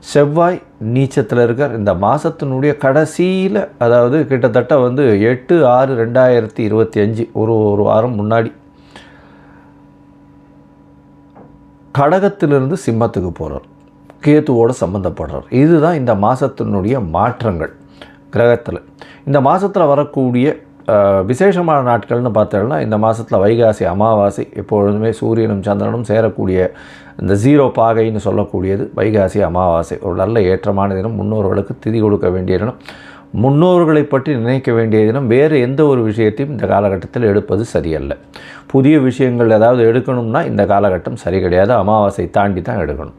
செவ்வாய் நீச்சத்தில் இருக்கார். இந்த மாதத்தினுடைய கடைசியில் அதாவது கிட்டத்தட்ட வந்து எட்டு ஆறு ரெண்டாயிரத்தி இருபத்தி அஞ்சு ஒரு ஒரு வாரம் முன்னாடி கடகத்திலிருந்து சிம்மத்துக்கு போகிறார் கேத்துவோடு சம்மந்தப்படுறார் இதுதான் இந்த மாதத்தினுடைய மாற்றங்கள் கிரகத்தில். இந்த மாதத்தில் வரக்கூடிய விசேஷமான நாட்கள்னு பார்த்தோம்னா இந்த மாதத்தில் வைகாசி அமாவாசை எப்பொழுதுமே சூரியனும் சந்திரனும் சேரக்கூடிய இந்த ஜீரோ பாகைன்னு சொல்லக்கூடியது வைகாசி அமாவாசை. ஒரு நல்ல ஏற்றமான தினம். முன்னோர்களுக்கு திதி கொடுக்க வேண்டிய தினம். முன்னோர்களை பற்றி நினைக்க வேண்டிய தினம். வேறு எந்த ஒரு விஷயத்தையும் இந்த காலகட்டத்தில் எடுப்பது சரியல்ல. புதிய விஷயங்கள் ஏதாவது எடுக்கணும்னா இந்த காலகட்டம் சரி கிடையாது. அமாவாசை தாண்டி தான் எடுக்கணும்.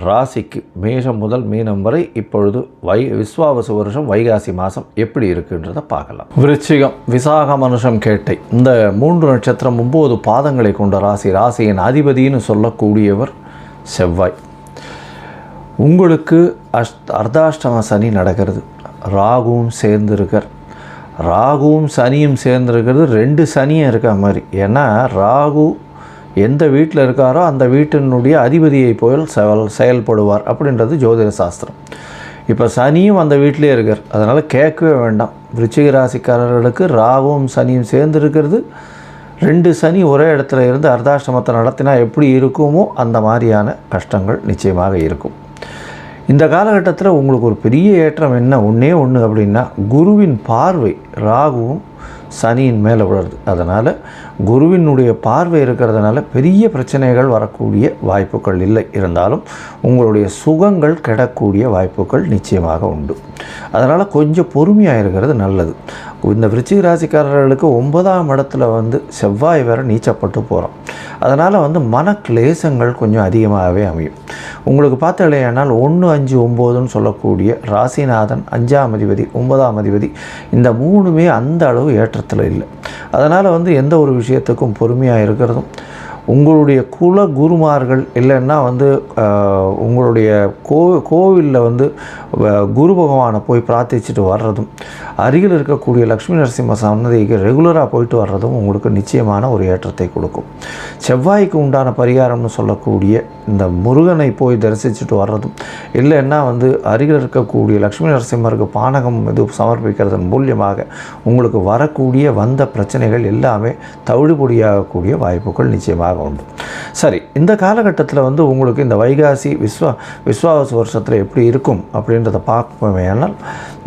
ராசிக்கு மேஷம் முதல் மீனம் வரை இப்பொழுது வை விஸ்வாவசு வருஷம் வைகாசி மாதம் எப்படி இருக்குன்றதை பார்க்கலாம். விருச்சிகம் விசாக மனுஷம் கேட்டை. இந்த மூன்று நட்சத்திரம் ஒம்பது பாதங்களை கொண்ட ராசி ராசியின் அதிபதின்னு சொல்லக்கூடியவர் செவ்வாய். உங்களுக்கு அஷ் அர்த்தாஷ்டம சனி நடக்கிறது. ராகுவும் சேர்ந்துருக்கார். ராகுவும் சனியும் சேர்ந்துருக்கிறது. ரெண்டு சனியும் இருக்க மாதிரி. ஏன்னா ராகு எந்த வீட்டில் இருக்காரோ அந்த வீட்டினுடைய அதிபதியை போல் செயல் செயல்படுவார் அப்படின்றது ஜோதிட சாஸ்திரம். இப்போ சனியும் அந்த வீட்டிலே இருக்கார். அதனால் கேட்கவே வேண்டாம். விருச்சிக ராசிக்காரர்களுக்கு ராகுவும் சனியும் சேர்ந்து இருக்கிறது. ரெண்டு சனி ஒரே இடத்துல இருந்து அர்த்தாஷ்டமத்தை நடத்தினா எப்படி இருக்குமோ அந்த மாதிரியான கஷ்டங்கள் நிச்சயமாக இருக்கும். இந்த காலகட்டத்தில் உங்களுக்கு ஒரு பெரிய ஏற்றம் என்ன? ஒன்றே ஒன்று அப்படின்னா குருவின் பார்வை ராகுவும் சனியின் மேலே விழுறது. அதனால் குருவினுடைய பார்வை இருக்கிறதுனால பெரிய பிரச்சனைகள் வரக்கூடிய வாய்ப்புகள் இல்லை. இருந்தாலும் உங்களுடைய சுகங்கள் கிடக்கூடிய வாய்ப்புகள் நிச்சயமாக உண்டு. அதனால் கொஞ்சம் பொறுமையாக இருக்கிறது நல்லது. இந்த விருச்சிக ராசிக்காரர்களுக்கு ஒன்பதாம் இடத்துல வந்து செவ்வாய் வேறு நீச்சப்பட்டு போகிறோம் அதனால் வந்து மன கிளேசங்கள் கொஞ்சம் அதிகமாகவே அமையும். உங்களுக்கு பார்த்தாலேயானால் ஒன்று அஞ்சு ஒம்போதுன்னு சொல்லக்கூடிய ராசிநாதன் அஞ்சாம் அதிபதி ஒன்பதாம் அதிபதி இந்த மூணுமே அந்த அளவு ஏற்றத்தில் இல்லை. அதனால் வந்து எந்த ஒரு விஷயத்துக்கும் பொறுமையாக இருக்கிறதும் உங்களுடைய குல குருமார்கள் இல்லைன்னா வந்து உங்களுடைய கோ கோவிலில் வந்து வ- குரு பகவானை போய் பிரார்த்திச்சுட்டு வர்றதும் அருகில் இருக்கக்கூடிய லக்ஷ்மி நரசிம்ம சன்னதிக்கு ரெகுலராக போயிட்டு வர்றதும் உங்களுக்கு நிச்சயமான ஒரு ஏற்றத்தை கொடுக்கும். செவ்வாய்க்கு உண்டான பரிகாரம்னு சொல்லக்கூடிய இந்த முருகனை போய் தரிசிச்சுட்டு வர்றதும் இல்லைன்னா வந்து அருகில் இருக்கக்கூடிய லக்ஷ்மி நரசிம்மருக்கு பானகம் இது சமர்ப்பிக்கிறதன் மூலியமாக உங்களுக்கு வரக்கூடிய வந்த பிரச்சனைகள் எல்லாமே தவிடுபொடியாகக்கூடிய வாய்ப்புகள் நிச்சயமாக உண்டு. சரி இந்த காலகட்டத்தில் வந்து உங்களுக்கு இந்த வைகாசி விஸ்வா விஸ்வாவச வருஷத்தில் எப்படி இருக்கும் அப்படின்றத பார்ப்போமேனால்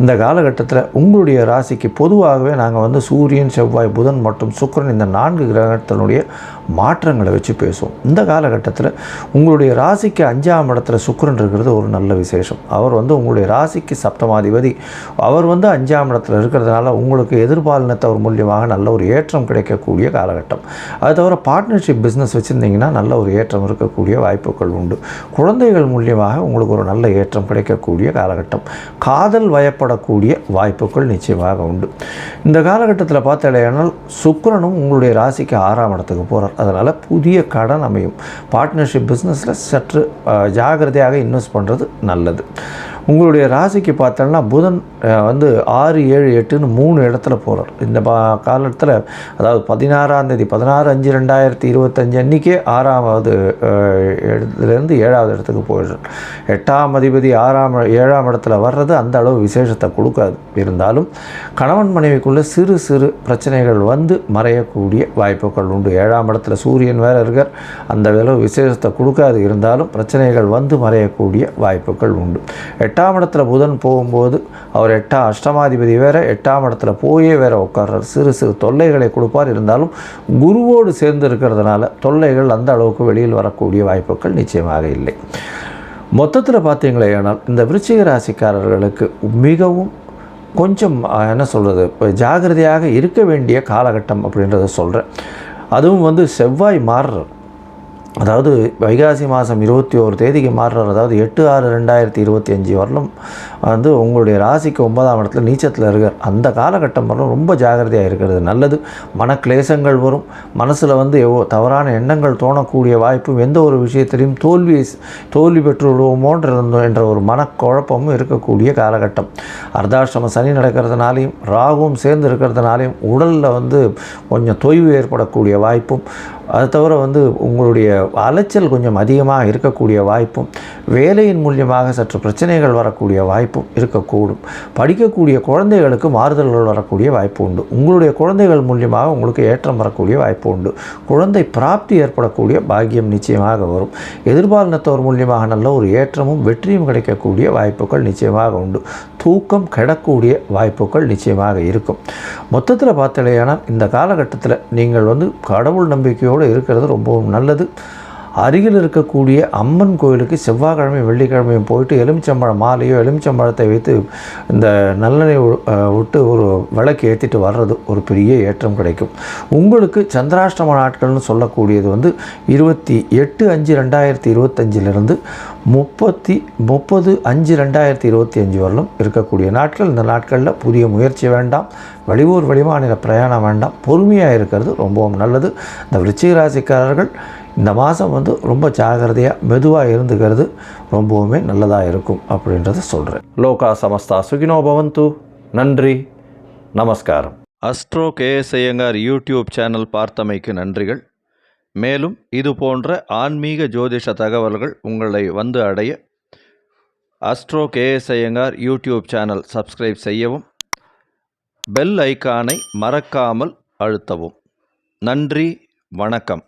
இந்த காலகட்டத்தில் உங்களுடைய ராசிக்கு பொதுவாகவே நாங்கள் வந்து சூரியன் செவ்வாய் புதன் மற்றும் சுக்கிரன் இந்த நான்கு கிரகத்தினுடைய மாற்றங்களை வச்சு பேசுவோம். இந்த காலகட்டத்தில் உங்களுடைய ராசிக்கு அஞ்சாம் இடத்துல சுக்கரன் இருக்கிறது ஒரு நல்ல விசேஷம். அவர் வந்து உங்களுடைய ராசிக்கு சப்தமாதிபதி. அவர் வந்து அஞ்சாம் இடத்துல இருக்கிறதுனால உங்களுக்கு எதிர்பாலினத்தவர் மூலியமாக நல்ல ஒரு ஏற்றம் கிடைக்கக்கூடிய காலகட்டம். அது தவிர பார்ட்னர்ஷிப் பிஸ்னஸ் வச்சுருந்தீங்கன்னா நல்ல ஒரு ஏற்றம் இருக்கக்கூடிய வாய்ப்புகள் உண்டு. குழந்தைகள் மூலியமாக உங்களுக்கு ஒரு நல்ல ஏற்றம் கிடைக்கக்கூடிய காலகட்டம். காதல் வயப்படக்கூடிய வாய்ப்புகள் நிச்சயமாக உண்டு. இந்த காலகட்டத்தில் பார்த்தாலேயானால் சுக்கரனும் உங்களுடைய ராசிக்கு ஆறாம் இடத்துக்கு போகிறார் அதனால் புதிய கடன் அமையும். பார்ட்னர்ஷிப் பிஸ்னஸில் சற்று ஜாகிரதையாக இன்வெஸ்ட் பண்ணுறது நல்லது. உங்களுடைய ராசிக்கு பார்த்தோம்னா புதன் வந்து ஆறு ஏழு எட்டுன்னு மூணு இடத்துல போகிறார் இந்த பா காலத்தில் அதாவது பதினாறாம் தேதி பதினாறு அஞ்சு ரெண்டாயிரத்தி இருபத்தஞ்சு அன்றைக்கே ஆறாவது இடத்துலேருந்து ஏழாவது இடத்துக்கு போயிடுறார். எட்டாம் அதிபதி ஆறாம் ஏழாம் இடத்துல வர்றது அந்த அளவு விசேஷத்தை கொடுக்காது. இருந்தாலும் கணவன் மனைவிக்குள்ளே சிறு சிறு பிரச்சனைகள் வந்து மறையக்கூடிய வாய்ப்புகள் உண்டு. ஏழாம் இடத்துல சூரியன் வேறு இருக்கார். அந்த அளவு விசேஷத்தை கொடுக்காது. இருந்தாலும் பிரச்சனைகள் வந்து மறையக்கூடிய வாய்ப்புகள் உண்டு. எட்டாம் இடத்துல புதன் போகும்போது அவர் எட்டாம் அஷ்டமாதிபதி வேற எட்டாம் இடத்துல போயே வேற உட்கார்றார். சிறு சிறு தொல்லைகளை கொடுப்பார். இருந்தாலும் குருவோடு சேர்ந்து இருக்கிறதுனால தொல்லைகள் அந்த அளவுக்கு வெளியில் வரக்கூடிய வாய்ப்புகள் நிச்சயமாக இல்லை. மொத்தத்தில் பார்த்தீங்களே ஆனால் இந்த விருச்சிக ராசிக்காரர்களுக்கு மிகவும் கொஞ்சம் என்ன சொல்கிறது இப்போ ஜாகிரதையாக இருக்க வேண்டிய காலகட்டம் அப்படின்றத சொல்கிறேன் அதுவும் வந்து செவ்வாய் மாறுறார் அதாவது வைகாசி மாதம் இருபத்தி ஓரு தேதிக்கு மாறுறார். அதாவது எட்டு ஆறு ரெண்டாயிரத்தி இருபத்தி அஞ்சு வரலும் வந்து உங்களுடைய ராசிக்கு ஒன்பதாம் இடத்துல நீச்சத்தில் இருக்கார். அந்த காலகட்டம் வரலும் ரொம்ப ஜாகிரதையாக இருக்கிறது. நல்லது. மனக்லேசங்கள் வரும். மனசில் வந்து எவ்வளோ தவறான எண்ணங்கள் தோணக்கூடிய வாய்ப்பும் எந்த ஒரு விஷயத்திலையும் தோல்வி தோல்வி பெற்று விடுவோமோன்ற இருந்தோம் என்ற ஒரு மனக்குழப்பமும் இருக்கக்கூடிய காலகட்டம். அர்த்தாஷ்டம சனி நடக்கிறதுனாலையும் ராகுவும் சேர்ந்து இருக்கிறதுனாலையும் உடலில் வந்து கொஞ்சம் தொய்வு ஏற்படக்கூடிய வாய்ப்பும் அது தவிர வந்து உங்களுடைய அலைச்சல் கொஞ்சம் அதிகமாக இருக்கக்கூடிய வாய்ப்பும் வேலையின் மூலியமாக சற்று பிரச்சனைகள் வரக்கூடிய வாய்ப்பும் இருக்கக்கூடும். படிக்கக்கூடிய குழந்தைகளுக்கு மாறுதல்கள் வரக்கூடிய வாய்ப்பு உண்டு. உங்களுடைய குழந்தைகள் மூலியமாக உங்களுக்கு ஏற்றம் வரக்கூடிய வாய்ப்பு உண்டு. குழந்தை பிராப்தி ஏற்படக்கூடிய பாக்கியம் நிச்சயமாக வரும். எதிர்பாலினத்தவர் மூலியமாக நல்ல ஒரு ஏற்றமும் வெற்றியும் கிடைக்கக்கூடிய வாய்ப்புகள் நிச்சயமாக உண்டு. தூக்கம் கிடக்கூடிய வாய்ப்புகள் நிச்சயமாக இருக்கும். மொத்தத்தில் பார்த்தலையானால் இந்த காலகட்டத்தில் நீங்கள் வந்து கடவுள் நம்பிக்கையோடு இருக்கிறது ரொம்பவும் நல்லது. அருகில் இருக்கக்கூடிய அம்மன் கோயிலுக்கு செவ்வாய்க்கிழமை வெள்ளிக்கிழமையும் போயிட்டு எலுமிச்சம்பழம் மாலையோ எலுமிச்சம்பழத்தை வைத்து இந்த நல்லெண்ணெய் விட்டு ஒரு விளக்கு ஏற்றிட்டு வர்றது ஒரு பெரிய ஏற்றம் கிடைக்கும். உங்களுக்கு சந்திராஷ்டம நாட்கள்னு சொல்லக்கூடியது வந்து இருபத்தி எட்டு அஞ்சு ரெண்டாயிரத்தி இருபத்தஞ்சிலிருந்து முப்பத்தி முப்பது அஞ்சு ரெண்டாயிரத்தி இருபத்தி அஞ்சு வரலும் இருக்கக்கூடிய நாட்கள். இந்த நாட்களில் புதிய முயற்சி வேண்டாம் வெளியூர் வெளிமாநில பிரயாணம் வேண்டாம். பொறுமையாக இருக்கிறது ரொம்பவும் நல்லது. இந்த விருச்சிக ராசிக்காரர்கள் இந்த மாதம் வந்து ரொம்ப ஜாகிரதையாக மெதுவாக இருந்துக்கிறது ரொம்பவுமே நல்லதாக இருக்கும் அப்படின்றத சொல்கிறேன் லோகா சமஸ்தா சுகினோ பவந்து. நன்றி. நமஸ்காரம். Astro KS Iyengar YouTube channel பார்த்தமைக்கு நன்றிகள். மேலும் இது போன்ற ஆன்மீக ஜோதிஷ தகவல்கள் உங்களை வந்து அடைய astro KS Iyengar YouTube channel subscribe செய்யவும் பெல் ஐக்கானை மறக்காமல் அழுத்தவும். நன்றி. வணக்கம்.